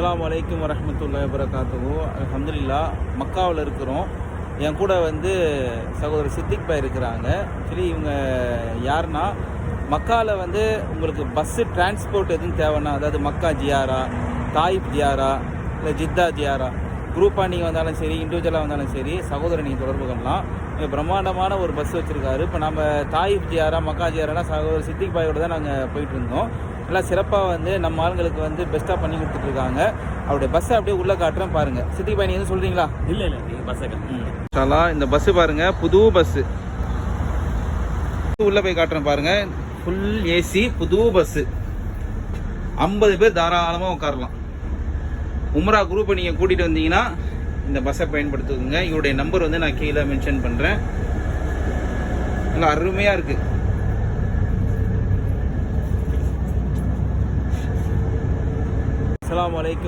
அஸ்லாம் அலைக்கும் வரஹ்மத்துல்லாஹி வபரகாத்துஹு. அலமதுல்லா மக்காவில் இருக்கிறோம். என் கூட வந்து சகோதரர் சித்திக் பாய் இருக்கிறாங்க. ஆக்சுவலி இவங்க யாருன்னா மக்காவில் வந்து உங்களுக்கு பஸ்ஸு டிரான்ஸ்போர்ட் எதுவும் தேவைன்னா அதாவது மக்கா ஜியாரா தாயிப் ஜியாரா இல்லை ஜித்தா ஜியாரா குரூப்பாக நீங்கள் வந்தாலும் சரி இண்டிவிஜுவலாக வந்தாலும் சரி சகோதரர் நீங்கள் தொடர்பு இங்க பிரம்மாண்டமான ஒரு பஸ் வச்சுருக்காரு. இப்போ நம்ம தாயிப் ஜியாரா மக்கா ஜியாரானா சகோதரர் சித்திக் பாயோட தான் நாங்கள் போயிட்டு இருந்தோம். நல்லா சிறப்பாக வந்து நம்ம ஆளுங்களுக்கு வந்து பெஸ்ட்டாக பண்ணி கொடுத்துட்ருக்காங்க அவருடைய பஸ்ஸை அப்படியே உள்ளே காட்டுறேன் பாருங்கள் சித்திக் பாய் நீங்கள் சொல்கிறீங்களா இல்ல இல்ல நீங்க பஸ்ஸை இந்த பஸ்ஸு பாருங்க புது பஸ்ஸு உள்ள போய் காட்டுறேன் பாருங்க. ஃபுல் ஏசி புது பஸ்ஸு ஐம்பது பேர் தாராளமாக உட்காரலாம். உம்ரா குரூப்பை நீங்கள் கூட்டிகிட்டு வந்தீங்கன்னா இந்த பஸ்ஸை பயன்படுத்துங்க இவருடைய நம்பர் வந்து நான் கீழே மென்ஷன் பண்ணுறேன் நல்லா அருமையாக இருக்குது அலாம் வலைக்கும்